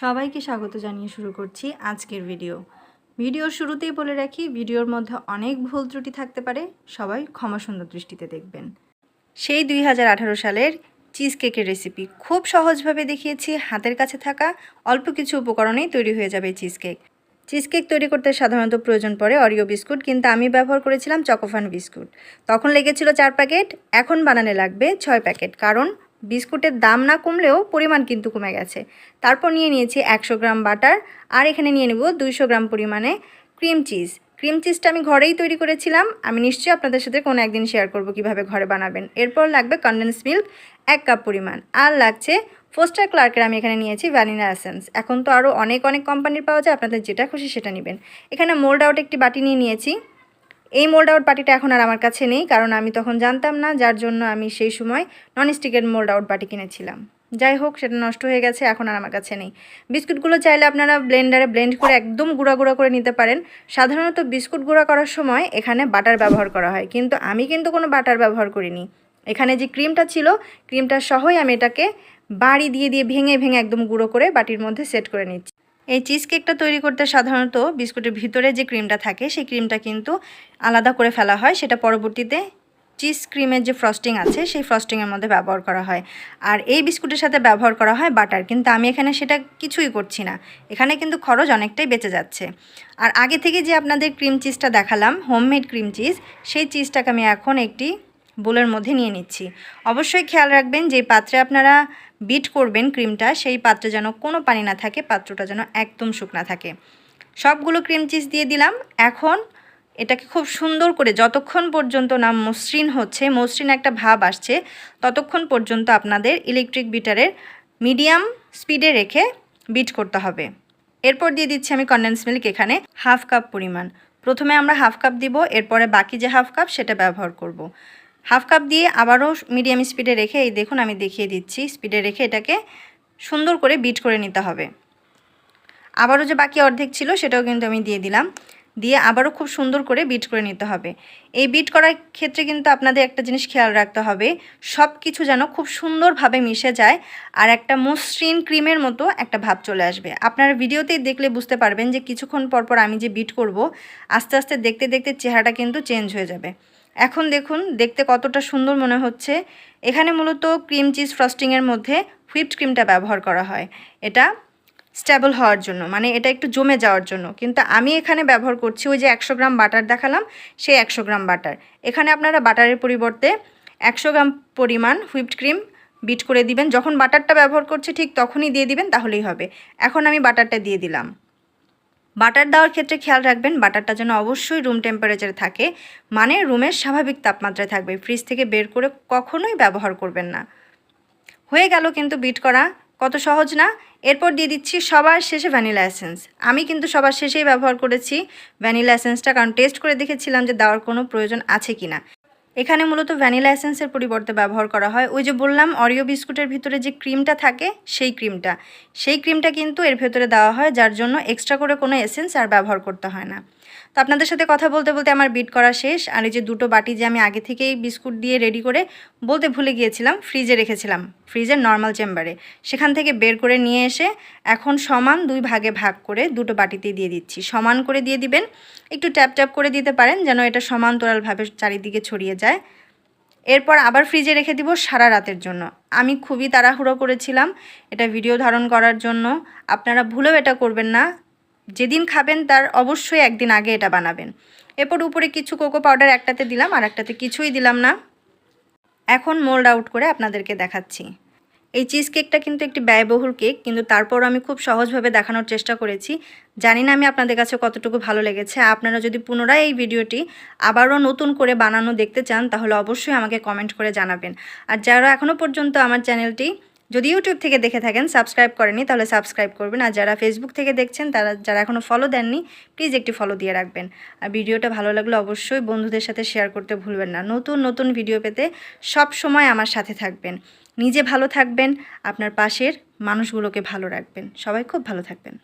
সবাইকে স্বাগত জানিয়ে শুরু করছি আজকের ভিডিও। ভিডিওর শুরুতেই বলে রাখি, ভিডিওর মধ্যে অনেক ভুল ত্রুটি থাকতে পারে, সবাই ক্ষমা সুন্দর দৃষ্টিতে দেখবেন। সেই দুই হাজার আঠারো সালের চিজ কেকের রেসিপি খুব সহজভাবে দেখিয়েছি, হাতের কাছে থাকা অল্প কিছু উপকরণেই তৈরি হয়ে যাবে চিজ কেক চিজ কেক তৈরি করতে সাধারণত প্রয়োজন পড়ে অরিও বিস্কুট, কিন্তু আমি ব্যবহার করেছিলাম চকোফান বিস্কুট। তখন লেগেছিল চার প্যাকেট, এখন বানানে লাগবে ছয় প্যাকেট, কারণ বিস্কুটের দাম না কমলেও পরিমাণ কিন্তু কমে গেছে। তারপর নিয়ে নিয়েছি একশো গ্রাম বাটার আর এখানে নিয়ে নেব দুইশো গ্রাম পরিমাণে ক্রিম চিজ। ক্রিম চিজটা আমি ঘরেই তৈরি করেছিলাম। আমি নিশ্চয়ই আপনাদের সাথে কোনো একদিন শেয়ার করব কীভাবে ঘরে বানাবেন। এরপর লাগবে কন্ডেন্স মিল্ক এক কাপ পরিমাণ। আর লাগছে ফোস্টার ক্লার্কের আমি এখানে নিয়েছি ভ্যানিলা এসেন্স এখন তো আরও অনেক অনেক কোম্পানির পাওয়া যায়। আপনাদের যেটা খুশি সেটা নেবেন। এখানে মোল্ড আউট একটি বাটি নিয়ে নিয়েছি। এই মোল্ড আউট বাটিটা এখন আর আমার কাছে নেই, কারণ আমি তখন জানতাম না, যার জন্য আমি সেই সময় ননস্টিকের মোল্ড আউট বাটি কিনেছিলাম। যাই হোক, সেটা নষ্ট হয়ে গেছে, এখন আর আমার কাছে নেই। বিস্কুটগুলো চাইলে আপনারা ব্লেন্ডারে ব্লেন্ড করে একদম গুঁড়া গুঁড়া করে নিতে পারেন। সাধারণত বিস্কুট গুঁড়া করার সময় এখানে বাটার ব্যবহার করা হয়, কিন্তু আমি কিন্তু কোনো বাটার ব্যবহার করিনি। এখানে যে ক্রিমটা ছিল ক্রিমটা সহই আমি এটাকে বাড়ি দিয়ে দিয়ে ভেঙে ভেঙে একদম গুঁড়ো করে বাটির মধ্যে সেট করে নিচ্ছি। এই চিজ কেকটা তৈরি করতে সাধারণত বিস্কুটের ভিতরে যে ক্রিমটা থাকে, সেই ক্রিমটা কিন্তু আলাদা করে ফেলা হয়। সেটা পরবর্তীতে চিজ ক্রিমের যে ফ্রস্টিং আছে, সেই ফ্রস্টিংয়ের মধ্যে ব্যবহার করা হয়। আর এই বিস্কুটের সাথে ব্যবহার করা হয় বাটার কিন্তু আমি এখানে সেটা কিছুই করছি না। এখানে কিন্তু খরচ অনেকটাই বেঁচে যাচ্ছে। আর আগে থেকে যে আপনাদের ক্রিম চিজটা দেখালাম হোমমেড ক্রিম চিজ সেই চিজটাকে আমি এখন একটি বোলের মধ্যে নিয়ে নিচ্ছি। অবশ্যই খেয়াল রাখবেন যে পাত্রে আপনারা বিট করবেন ক্রিমটা, সেই পাত্রে যেন কোনো পানি না থাকে, পাত্রটা যেন একদম শুকনা থাকে। সবগুলো ক্রিম চিজ দিয়ে দিলাম। এখন এটাকে খুব সুন্দর করে যতক্ষণ পর্যন্ত না মসৃণ হচ্ছে, মসৃণ একটা ভাব আসছে, ততক্ষণ পর্যন্ত আপনাদের ইলেকট্রিক বিটারের মিডিয়াম স্পিডে রেখে বিট করতে হবে। এরপর দিয়ে দিচ্ছি আমি কন্ডেন্স মিল্ক এখানে হাফ কাপ পরিমাণ। প্রথমে আমরা হাফ কাপ দিব, এরপরে বাকি যে হাফ কাপ, সেটা ব্যবহার করব। হাফ কাপ দিয়ে আবারও মিডিয়াম স্পিডে রেখে, এই দেখুন আমি দেখিয়ে দিচ্ছি, স্পিডে রেখে এটাকে সুন্দর করে বিট করে নিতে হবে। আবারও যে বাকি অর্ধেক ছিল সেটাও কিন্তু আমি দিয়ে দিলাম। দিয়ে আবারও খুব সুন্দর করে বিট করে নিতে হবে। এই বিট করার ক্ষেত্রে কিন্তু আপনাদের একটা জিনিস খেয়াল রাখতে হবে সব কিছু যেন খুব সুন্দরভাবে মিশে যায় আর একটা মসৃণ ক্রিমের মতো একটা ভাব চলে আসবে। আপনারা ভিডিওতেই দেখলে বুঝতে পারবেন যে কিছুক্ষণ পরপর আমি যে বিট করব, আস্তে আস্তে দেখতে দেখতে চেহারাটা কিন্তু চেঞ্জ হয়ে যাবে। এখন দেখুন, দেখতে কতটা সুন্দর মনে হচ্ছে। এখানে মূলত ক্রিম চিজ ফ্রস্টিংয়ের মধ্যে হুইপড ক্রিমটা ব্যবহার করা হয়। এটা স্টেবল হওয়ার জন্য মানে এটা একটু জমে যাওয়ার জন্য। কিন্তু আমি এখানে ব্যবহার করছি ওই যে একশো গ্রাম বাটার দেখালাম, সেই একশো গ্রাম বাটার। এখানে আপনারা বাটারের পরিবর্তে একশো গ্রাম পরিমাণ হুইপড ক্রিম বিট করে দিবেন। যখন বাটারটা ব্যবহার করছে ঠিক তখনই দিয়ে দিবেন, তাহলেই হবে। এখন আমি বাটারটা দিয়ে দিলাম। বাটার দেওয়ার ক্ষেত্রে খেয়াল রাখবেন, বাটারটা যেন অবশ্যই রুম টেম্পারেচারে থাকে। মানে রুমের স্বাভাবিক তাপমাত্রায় থাকবে। ফ্রিজ থেকে বের করে কখনোই ব্যবহার করবেন না। হয়ে গেল কিন্তু বিট করা। কত সহজ না? এরপর দিয়ে দিচ্ছি সবার শেষে ভ্যানিলা এসেন্স আমি কিন্তু সবার শেষেই ব্যবহার করেছি ভ্যানিলা এসেন্সটা কারণ টেস্ট করে দেখেছিলাম যে দেওয়ার কোনো প্রয়োজন আছে কি না এখানে মূলত ভ্যানিলা এসেন্সের পরিবর্তে ব্যবহার করা হয়। ওই যে বললাম অরিও বিস্কুটের ভিতরে যে ক্রিমটা থাকে, সেই ক্রিমটা। সেই ক্রিমটা কিন্তু এর ভেতরে দেওয়া হয়, যার জন্য এক্সট্রা করে কোনো এসেন্স আর ব্যবহার করতে হয় না। তো আপনাদের সাথে কথা বলতে বলতে আমার বিট করা শেষ। আর এই যে দুটো বাটি যে আমি আগে থেকেই বিস্কুট দিয়ে রেডি করে বলতে ভুলে গিয়েছিলাম ফ্রিজে রেখেছিলাম ফ্রিজের নর্মাল চেম্বারে সেখান থেকে বের করে নিয়ে এসে এখন সমান দুই ভাগে ভাগ করে দুটো বাটিতে দিয়ে দিচ্ছি। সমান করে দিয়ে দিবেন, একটু ট্যাপ ট্যাপ করে দিতে পারেন যেন এটা সমান্তরালভাবে চারিদিকে ছড়িয়ে যায়। এরপর আবার ফ্রিজে রেখে দিব সারা রাতের জন্য। আমি খুবই তাড়াহুড়ো করেছিলাম এটা ভিডিও ধারণ করার জন্য। আপনারা ভুলেও এটা করবেন না। যেদিন খাবেন তার অবশ্যই একদিন আগে এটা বানাবেন। এরপর উপরে কিছু কোকো পাউডার একটাতে দিলাম, আর একটাতে কিছুই দিলাম না। এখন মোল্ড আউট করে আপনাদেরকে দেখাচ্ছি। এই চিজ কেকটা কিন্তু একটি ব্যয়বহুল কেক, কিন্তু তারপর আমি খুব সহজভাবে দেখানোর চেষ্টা করেছি। জানি না আমি আপনাদের কাছে কতটুকু ভালো লেগেছে। আপনারা যদি পুনরায় এই ভিডিওটি আবারও নতুন করে বানানো দেখতে চান, তাহলে অবশ্যই আমাকে কমেন্ট করে জানাবেন। আর যারা এখনও পর্যন্ত আমার চ্যানেলটি যদি ইউটিউব থেকে দেখে থাকেন সাবস্ক্রাইব করেনি তাহলে সাবস্ক্রাইব করবেন। আর যারা ফেসবুক থেকে দেখছেন, তারা, যারা এখনও ফলো দেননি প্লিজ একটি ফলো দিয়ে রাখবেন। আর ভিডিওটা ভালো লাগলে অবশ্যই বন্ধুদের সাথে শেয়ার করতে ভুলবেন না। নতুন নতুন ভিডিও পেতে সব সময় আমার সাথে থাকবেন। নিজে ভালো থাকবেন, আপনার পাশের মানুষগুলোকে ভালো রাখবেন। সবাই খুব ভালো থাকবেন।